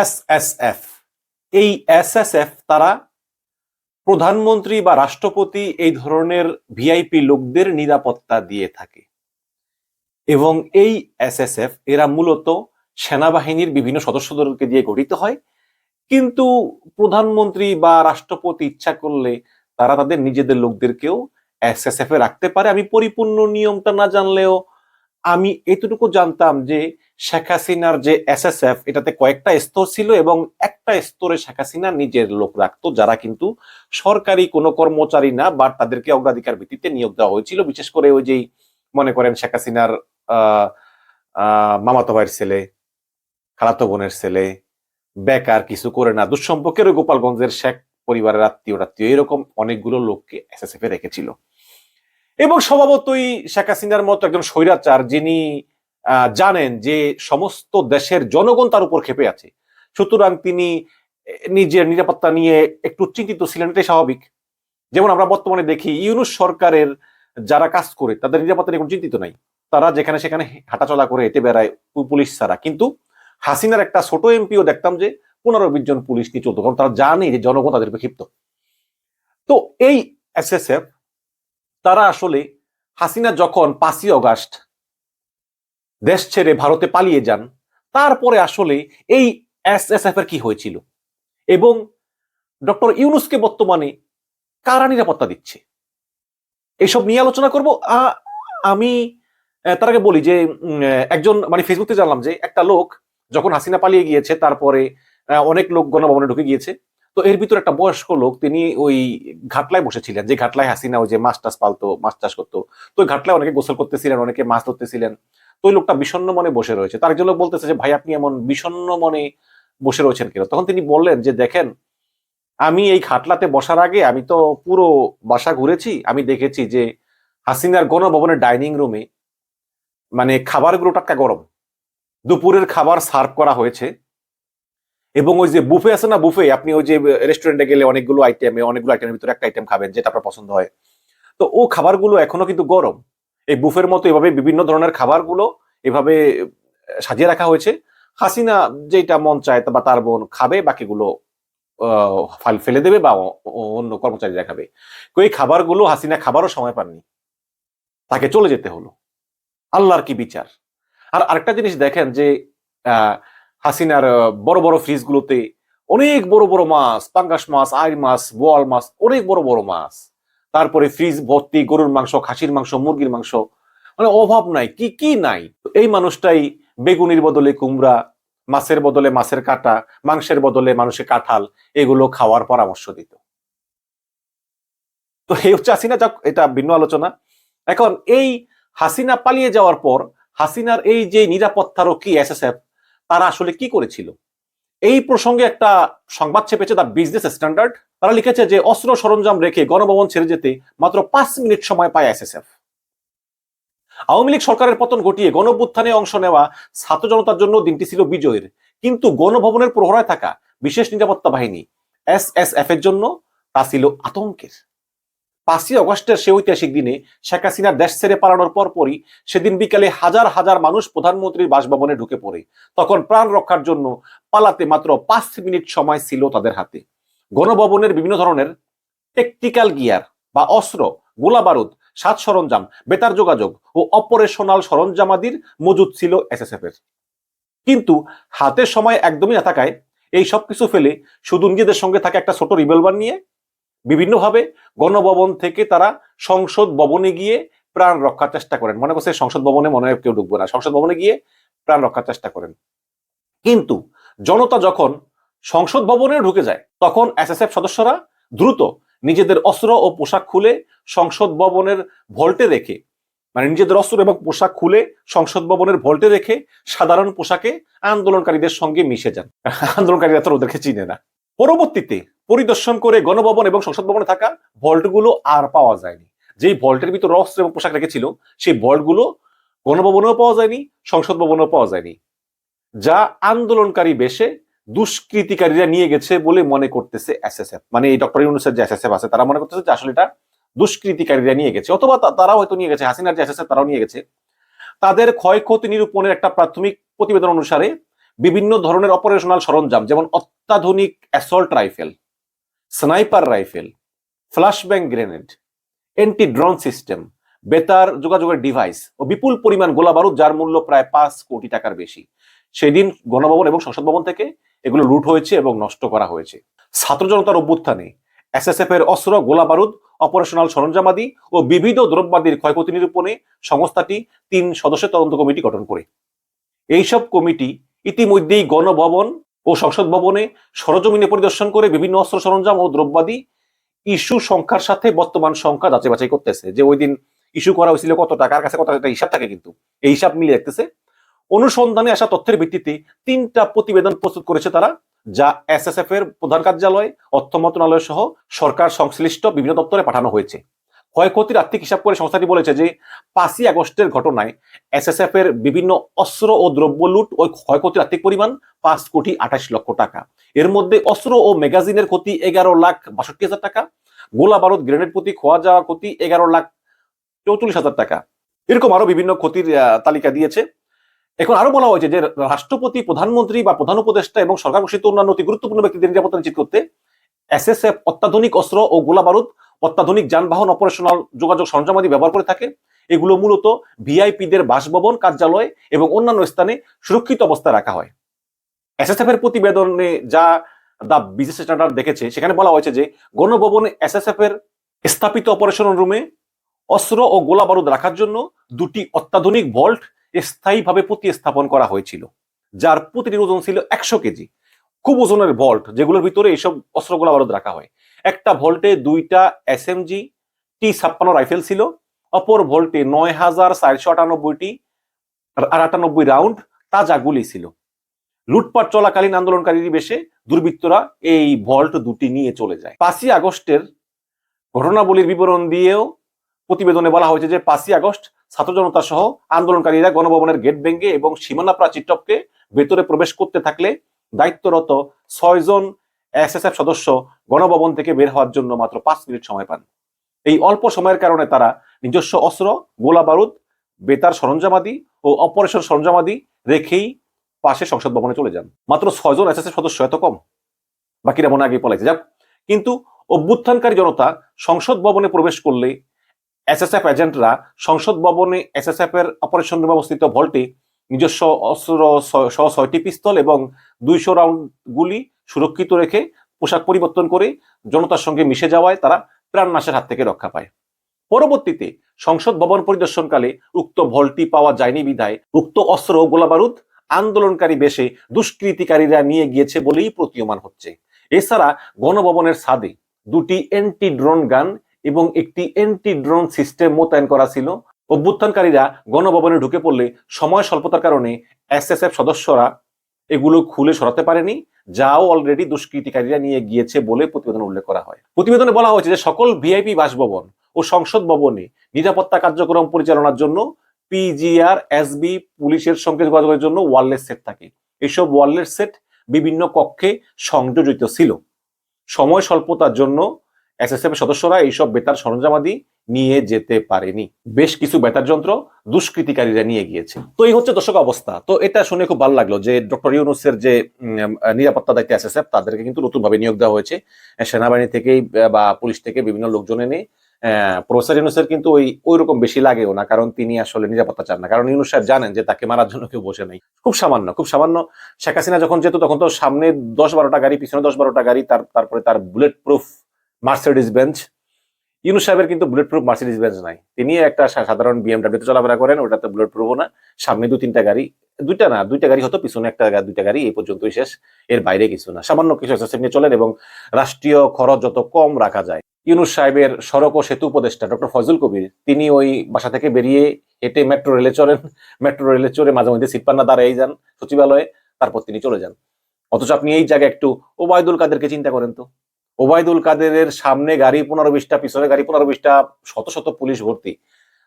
SSF. এই SSF তারা প্রধানমন্ত্রী বা রাষ্ট্রপতি এই ধরনের ভিআইপি লোকদের নিরাপত্তা দিয়ে থাকে। এবং এই এসএসএফ এরা মূলত সেনাবাহিনীর বিভিন্ন সদস্যদেরকে দিয়ে গঠিত হয়। কিন্তু প্রধানমন্ত্রী বা রাষ্ট্রপতি ইচ্ছা করলে তারা তাদের নিজেদের লোকদেরকেও এসএসএফ এ রাখতে পারে। আমি পরিপূর্ণ নিয়মটা না জানলেও আমি এতটুকু জানতাম যে শেখ হাসিনার যে এসএসএফ এটাতে কয়েকটা স্তর ছিল এবং একটা স্তরে শেখ হাসিনা নিজের লোক রাখতো, যারা কিন্তু সরকারি কোনো কর্মচারী না, বা তাদেরকে অগ্রাধিকার ভিত্তিতে নিয়োগ দেওয়া হয়েছিল। বিশেষ করে ওই যেই মনে করেন শেখ হাসিনার মামাতো ভাইয়ের ছেলে, খালাতো বোনের ছেলে, বেকার, কিছু করে না, দুঃসম্পর্কের ওই গোপালগঞ্জের শেখ পরিবারের আত্মীয় আত্মীয় এরকম অনেকগুলো লোককে এসএসএফ এ রেখেছিল। এবং স্বভাবতই শেখ হাসিনার মতো একজন স্বৈরাচার, যিনি জানেন যে সমস্ত দেশের জনগণ তার উপর ক্ষেপে আছে। সুতরাং তিনি নিজের নিরাপত্তা নিয়ে একটু চিন্তিত ছিলেন, এটাই স্বাভাবিক। যেমন আমরা বর্তমানে দেখি, ইউনুস সরকারের যারা কাজ করে, তাদের নিরাপত্তা নিয়ে কোনো চিন্তিত নাই। তারা যেখানে সেখানে হাঁটাচলা করে, হেঁটে বেড়ায় পুলিশ ছাড়া। কিন্তু হাসিনার একটা ছোট এমপিও দেখতাম যে পনেরো বিশ জন পুলিশ নিয়ে চলতো, কারণ তারা জানে যে জনগণ তাদের ক্ষিপ্ত। তো এই এসএসএফ, তারা আসলে হাসিনা যখন পাঁচই অগাস্ট দেশ ছেড়ে ভারতে পালিয়ে যান, তারপরে আসলে এই এস এস এফ এর কি হয়েছিল? এবং ডক্টর ইউনুসকে বর্তমানে কারা নিরাপত্তা দিচ্ছে? এসব নিয়ে আলোচনা করব। আমি তার আগে বলি যে একজন মানে ফেসবুকে জানলাম যে একটা লোক যখন হাসিনা পালিয়ে গিয়েছে, তারপরে অনেক লোক গণভবনে ঢুকে গিয়েছে। তো এর ভিতরে একটা বয়স্ক লোক, তিনি ওই ঘাটলায় বসেছিলেন। যে ঘাটলায় হাসিনা ওই যে মাছ টাছ পালতো, মাছ চাষ করতো। তো ঘাটলায় অনেকে গোসল করতেছিলেন, অনেকে মাছ ধরতেছিলেন। তো ওই লোকটা বিষণ্ণ মনে বসে রয়েছে। তার একজন লোক বলতেছে যে, ভাই, আপনি এমন বিষণ্ণ মনে বসে রয়েছেন কেন? তখন তিনি বললেন যে, দেখেন, আমি এই খাটলাতে বসার আগে আমি তো পুরো বাসা ঘুরেছি। আমি দেখেছি যে হাসিনার গণভবনের ডাইনিং রুমে মানে খাবারগুলো টাটকা গরম। দুপুরের খাবার সার্ভ করা হয়েছে। এবং ওই যে বুফে আছে না বুফে, আপনি ওই যে রেস্টুরেন্টে গেলে অনেকগুলো আইটেমে অনেকগুলো আইটেমের ভিতরে একটা আইটেম খাবেন, যেটা আপনার পছন্দ হয়। তো ও খাবারগুলো এখনও কিন্তু গরম। এই বুফের মতো এভাবে বিভিন্ন ধরনের খাবারগুলো এভাবে সাজিয়ে রাখা হয়েছে। হাসিনা যেটা মন চায় বা তার বোন খাবে বাকিগুলো আহ, ফাল দেবে বা অন্য কর্মচারীরা খাবে এই খাবারগুলো হাসিনা খাবারও সময় পাননি। তাকে চলে যেতে হলো। আল্লাহর কি বিচার? আর আরেকটা জিনিস দেখেন যে হাসিনার বড় বড় ফ্রিজগুলোতে অনেক বড় বড় মাছ পাঙ্গাস মাছ আইর মাছ বোয়াল মাছ অনেক বড় বড় মাছ। তারপরে ফ্রিজ ভর্তি গরুর মাংস, খাসির মাংস, মুরগির মাংস মানে অভাব নাই, কি কি নাই? এই মানুষটাই বেগুনির বদলে কুমড়া, মাছের বদলে মাছের কাটা, মাংসের বদলে মানুষের কাঁঠাল, এগুলো খাওয়ার পরামর্শ দিত। তো এই হচ্ছে হাসিনা, যাক, এটা ভিন্ন আলোচনা। এখন এই হাসিনা পালিয়ে যাওয়ার পর, হাসিনার এই যে নিরাপত্তারক্ষী এসএসএফ, তারা আসলে কি করেছিল? এই প্রসঙ্গে একটা সংবাদ চেপেছে দ্য বিজনেস স্ট্যান্ডার্ড। তারা লিখেছে যে, অস্ত্র সরঞ্জাম রেখে গণভবন ছেড়ে যেতে মাত্র পাঁচ মিনিট সময় পায় এসএসএফ। আওয়ামী লীগ সরকারের পতন ঘটিয়ে গণভ্যুত্থানে অংশ নেওয়া ছাত্র জনতার জন্য দিনটি ছিল বিজয়ের। কিন্তু গণভবনের প্রহরায় থাকা বিশেষ নিরাপত্তা বাহিনী এস এস এফ এর জন্য তা ছিল আতঙ্কের। পাঁচই অগস্টের সে ঐতিহাসিক দিনে শেখ হাসিনার দেশ ছেড়ে পালানোর পরপরই সেদিন বিকালে হাজার হাজার মানুষ প্রধানমন্ত্রীর বাসভবনে ঢুকে পড়ে। তখন প্রাণ রক্ষার জন্য পালাতে মাত্র পাঁচ মিনিট সময় ছিল তাদের হাতে। গণভবনের বিভিন্ন ধরনের টেকটিক্যাল গিয়ার বা অস্ত্র গোলা বারুদ সাজ সরঞ্জাম, বেতার যোগাযোগ ও অপারেশনাল সরঞ্জামাদির মজুদ ছিল এসএসএফ এর। কিন্তু হাতের সময় একদমই না থাকায় এই সব কিছু ফেলে শুধু নিজেদের সঙ্গে থাকা একটা ছোট রিভলভার নিয়ে বিভিন্নভাবে গণভবন থেকে তারা সংসদ ভবনে গিয়ে প্রাণ রক্ষার চেষ্টা করেন। মনে করছে সংসদ ভবনে মনে হয় কেউ ঢুকবে না। সংসদ ভবনে গিয়ে প্রাণ রক্ষার চেষ্টা করেন। কিন্তু জনতা যখন সংসদ ভবনে ঢুকে যায়, তখন এসএসএফ সদস্যরা দ্রুত নিজেদের অস্ত্র ও পোশাক খুলে সংসদ ভবনের ভল্টে রেখে মানে নিজেদের অস্ত্র এবং পোশাক খুলে সংসদ ভবনের ভল্টে রেখে সাধারণ পোশাকে আন্দোলনকারীদের সঙ্গে মিশে যান। আন্দোলনকারীরা তো ওদেরকে চিনে না। পরবর্তীতে পরিদর্শন করে গণভবন এবং সংসদ ভবনে থাকা ভল্টগুলো আর পাওয়া যায়নি। যেই ভল্টের ভিতর অস্ত্র এবং পোশাক রেখেছিল, সেই ভল্টগুলো গণভবনেও পাওয়া যায়নি, সংসদ ভবনেও পাওয়া যায়নি। যা আন্দোলনকারী বেশে দুষ্কৃতিকারীরা নিয়ে গেছে বলে মনে করতেছে এসএসএফ। মানে এই ডক্টর ইউনুসের যে এসএসএফ আছে, তারা মনে করতেছে যে আসলে এটা দুষ্কৃতিকারীরা নিয়ে গেছে, অথবা তারাও হয়তো নিয়ে গেছে, হাসিনার যে এসএসএফ তারাও নিয়ে গেছে। তাদের ক্ষয়ক্ষতি নিরূপণের একটা প্রাথমিক প্রতিবেদন অনুসারে বিভিন্ন ধরনের অপারেশনাল সরঞ্জাম, যেমন অত্যাধুনিক assault rifle sniper rifle flashbang grenade anti drone system বেতার যোগাযোগের ডিভাইস ও বিপুল পরিমাণ গোলা বারুদ, যার মূল্য প্রায় পাঁচ কোটি টাকার বেশি। সেদিন গণভবন এবং সংসদ ভবন থেকে এগুলো লুট হয়েছে এবং নষ্ট করা হয়েছে। ছাত্র জনতার অভ্যুত্থানে এসএসএফ এর অস্ত্র, গোলা বারুদ অপারেশনাল সরঞ্জামাদি ও বিবিধ দ্রব্যাদির ক্ষয়ক্ষতি নিরূপণে সংস্থাটি তিন সদস্যের তদন্ত কমিটি গঠন করে। এইসব কমিটি ইতিমধ্যেই গণভবন ও সংসদ ভবনে সরজমিনে পরিদর্শন করে বিভিন্ন অস্ত্র সরঞ্জাম ও দ্রব্যাদি ইস্যু সংখ্যার সাথে বর্তমান সংখ্যা যাচাই বাছাই করতেছে। যে ওই দিন ইস্যু করা হয়েছিল কত টাকার কাছে কত টাকা, হিসাব থাকে কিন্তু। এই হিসাব মিলিয়ে দেখতেছে। অনুসন্ধানে আসা তথ্যের ভিত্তিতে তিনটা প্রতিবেদন প্রস্তুত করেছে তারা, যা এসএসএফ এর প্রধান কার্যালয়, অর্থ মন্ত্রণালয় সহ সরকার সংশ্লিষ্ট বিভিন্ন দপ্তরে পাঠানো হয়েছে। ক্ষয়ক্ষতির আর্থিক হিসাব করে সংস্থাটি বলেছে যে পাঁচই আগস্টের ঘটনায় এসএসএফ এর বিভিন্ন অস্ত্র ও দ্রব্য লুট ওই ক্ষয়ক্ষতির আর্থিক পরিমাণ পাঁচ কোটি আঠাশ লক্ষ টাকা। এর মধ্যে অস্ত্র ও ম্যাগাজিনের ক্ষতি এগারো লাখ বাষট্টি হাজার টাকা, গোলা বারুদ গ্রেনেড প্রতি খোয়া যাওয়া ক্ষতি এগারো লাখ চৌচল্লিশ হাজার টাকা। এরকম আরও বিভিন্ন ক্ষতির তালিকা দিয়েছে। এখন আরও বলা হয়েছে যে রাষ্ট্রপতি, প্রধানমন্ত্রী বা প্রধান উপদেষ্টা এবং সরকার ঘোষিত অন্যান্য অতি গুরুত্বপূর্ণ ব্যক্তিদের নিরাপত্তা নিশ্চিত করতে এসএসএফ অত্যাধুনিক অস্ত্র ও গোলা বারুদ অত্যাধুনিক যানবাহন অপারেশনাল যোগাযোগ সরঞ্জামাদি ব্যবহার করে থাকে। এগুলো মূলত ভিআইপিদের বাসভবন, কার্যালয় এবং অন্যান্য স্থানে সুরক্ষিত অবস্থায় রাখা হয়। এসএসএফ এর প্রতিবেদনে যা দা বিজনেস স্ট্যান্ডার্ড দেখেছে, সেখানে বলা হয়েছে যে, গণভবনে এসএসএফ এর স্থাপিত অপারেশন রুমে অস্ত্র ও গোলা বারুদ রাখার জন্য দুটি অত্যাধুনিক ভল্ট স্থায়ীভাবে প্রতিস্থাপন করা হয়েছিল, যার প্রতিটির ওজন ছিল একশো কেজি। খুব ওজনের ভল্ট, যেগুলোর ভিতরে এইসব অস্ত্র গোলা বারুদ রাখা হয়। একটা ভল্টে দুইটা এস এসএমজি টি ছাপ্পান্ন রাইফেল ছিল, অপর ভল্টে নয় হাজার চারশো আটানব্বইটি আটানব্বই রাউন্ড তাজা গুলি ছিল। লুটপাট চলাকালীন আন্দোলনকারীর বেশে দুর্বৃত্তরা এই ভল্ট দুটি নিয়ে চলে যায়। পাঁচই আগস্টের ঘটনাবলীর বিবরণ দিয়েও প্রতিবেদনে বলা হয়েছে যে পাঁচই আগস্ট ছাত্র জনতা সহ আন্দোলনকারীরা গণভবনের গেট ভেঙে এবং সীমানা প্রাচীর টপকে ভেতরে প্রবেশ করতে থাকলে দায়িত্বরত ছয়জন এসএসএফ সদস্য গণভবন থেকে বের হওয়ার জন্য মাত্র পাঁচ মিনিট সময় পান। এই অল্প সময়ের কারণে তারা নিজস্ব অস্ত্র, গোলা বারুদ, বেতার সরঞ্জামাদি ও অপারেশন সরঞ্জামাদি রেখেই পাশে সংসদ ভবনে চলে যান। মাত্র ছয়জন এসএসএফ সদস্য এত কম? বাকিরা মনে আগে পলাইছে। যাক, কিন্তু অভ্যুত্থানকারী জনতা সংসদ ভবনে প্রবেশ করলে এসএসএফ এজেন্টরা সংসদ ভবনে এসএসএফ এর অপারেশন রুমে অবস্থিত ভল্টে নিজস্ব অস্ত্র সহ ছয়টি পিস্তল এবং দুইশো রাউন্ড গুলি সুরক্ষিত রেখে পোশাক পরিবর্তন করে জনতার সঙ্গে মিশে যাওয়ায় তারা প্রাণনাশের হাত থেকে রক্ষা পায়। পরবর্তীতে সংসদ ভবন পরিদর্শনকালে উক্ত ভল্টি পাওয়া যায়নি বিধায় উক্ত অস্ত্র ও গোলাবারুদ আন্দোলনকারী বেশে দুষ্কৃতিকারীরা নিয়ে গিয়েছে বলেই প্রতীয়মান হচ্ছে। এছাড়া গণভবনের ছাদে দুটি এন্টি ড্রোন গান এবং একটি এন্টি ড্রোন সিস্টেম মোতায়েন করা ছিল। অভ্যুত্থানকারীরা গণভবনে ঢুকে পড়লে সময় স্বল্পতার কারণে এসএসএফ সদস্যরা এগুলো খুলে সরাতে পারেনি, যাও অলরেডি দুষ্কৃতিকারীরা নিয়ে গিয়েছে বলে প্রতিবেদনে উল্লেখ করা হয়। প্রতিবেদনে বলা হয়েছে যে সকল ভিআইপি বাসভবন ও সংসদ ভবনে নিরাপত্তা কার্যক্রম পরিচালনার জন্য পিজিআর এসবি পুলিশের সঙ্গে যোগাযোগের জন্য ওয়ারলেস সেট থাকে। এসব ওয়ারলেস সেট বিভিন্ন কক্ষে সংযোজিত ছিল। সময় স্বল্পতার জন্য এসএসএফ সদস্যরা এইসব বেতার সরঞ্জামাদি নিয়ে যেতে পারেনি। বেশ কিছু বেতার যন্ত্র দুষ্কৃতিকারীরা নিয়ে গিয়েছে। তো এই হচ্ছে দর্শক অবস্থা। তো এটা শুনে খুব ভালো লাগল যে ডক্টর ইউনুসের যে নিরাপত্তা দায়িত্বে এসএসএফ, তাদেরকে কিন্তু নতুনভাবে নিয়োগ দেওয়া হয়েছে। সেনাবাহিনী থেকেই বা পুলিশ থেকে বিভিন্ন লোকজন এনে প্রফেসর ইউনুসের কিন্তু ওই ওই রকম বেশি লাগেও না, কারণ তিনি আসলে নিরাপত্তা চান না। কারণ ইউনুস সাহেব জানেন যে তাকে মারার জন্য কেউ বসে নাই। খুব সামান্য খুব সামান্য। শেখ হাসিনা যখন যেত, তখন তো সামনে দশ বারোটা গাড়ি, পিছনে দশ বারোটা গাড়ি, তার, তারপরে তার bullet proof Mercedes Benz Yunus সাহেবের কিন্তু বুলেট প্রুফ মার্সিডিজ বেঞ্চ নাই। তিনি একটা সাধারণ বিএমডাব্লিউতে চলাফেরা করেন, ওটাতে বুলেট প্রুফও না। সামনে দু, তিনটা গাড়ি, দুইটা না, দুইটা গাড়ি হতো, পিছনে একটা দুইটা গাড়ি, এই পর্যন্তই শেষ। এর বাইরে কিছু না। সামান্য কিছু এক্সারসাইজ চলেন এবং রাষ্ট্রীয় খরচ যত কম রাখা যায়। ইউনুস সাহেবের সড়ক ও সেতু উপদেষ্টা ডক্টর ফজল কবির, তিনি ওই বাসা থেকে বেরিয়ে হেঁটে মেট্রো রেলে চড়েন। মেট্রো রেলে চড়ে মাঝে মধ্যে সিট পান্না দাঁড়াই যান সচিবালয়ে, তারপর তিনি চলে যান। অথচ আপনি এই জায়গায় একটু ওবায়দুল কাদেরকে চিন্তা করেন তো। ওবায়দুল কাদেরের সামনে গাড়ি পনেরো বিশটা, পিছনে গাড়ি পনেরো বিশটা, শত শত পুলিশ ভর্তি।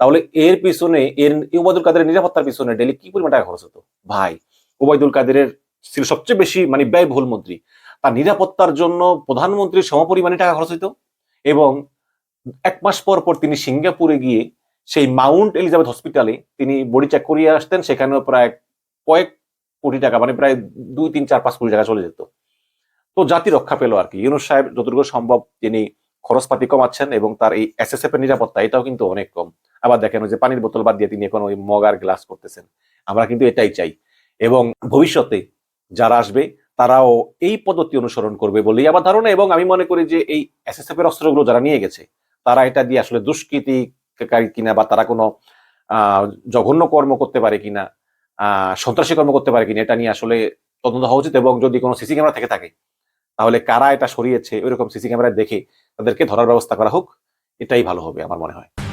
তাহলে এর পিছনে, এর ওবায়দুল কাদেরের নিরাপত্তার পিছনে ডেলি কি পরিমাণ টাকা খরচ হতো? ভাই, ওবায়দুল কাদেরের ছিল সবচেয়ে বেশি মানে ব্যয়বহুল মন্ত্রী। তার নিরাপত্তার জন্য প্রধানমন্ত্রীর সমপরিমাণে টাকা খরচ হতো এবং এক মাস পর পর তিনি সিঙ্গাপুরে গিয়ে সেই মাউন্ট এলিজাবেথ হসপিটালে তিনি বডি চেক করিয়ে আসতেন, সেখানেও প্রায় কয়েক কোটি টাকা মানে প্রায় দুই, তিন, চার, পাঁচ কোটি টাকা চলে যেত। তো জাতি রক্ষা পেল আর কি। ইউনুস সাহেব যতটুকু সম্ভব তিনি খরচপাতি কমাচ্ছেন এবং তার এই এসএসএফ এর নিরাপত্তা, এটাও কিন্তু অনেক কম। আবার দেখেন যে পানির বোতল বাদ দিয়ে তিনি এখন ওই মগ আর গ্লাস করতেছেন। আমরা কিন্তু এটাই চাই। এবং ভবিষ্যতে যারা আসবে, তারাও এই পদ্ধতি অনুসরণ করবে বলেই আমার ধারণা এবং আমি মনে করি যে এই এসএসএফ এর অস্ত্রগুলো যারা নিয়ে গেছে, তারা এটা দিয়ে আসলে দুষ্কৃতিকারী কিনা বা তারা কোনো জঘন্য কর্ম করতে পারে কিনা সন্ত্রাসী কর্ম করতে পারে কিনা, এটা নিয়ে আসলে তদন্ত হওয়া উচিত এবং যদি কোনো সিসি ক্যামেরা থেকে থাকে তাহলে কারা এটা সরিয়েছে, ওইরকম সিসি ক্যামেরায় দেখে তাদেরকে ধরার ব্যবস্থা করা হোক, এটাই ভালো হবে আমার মনে হয়।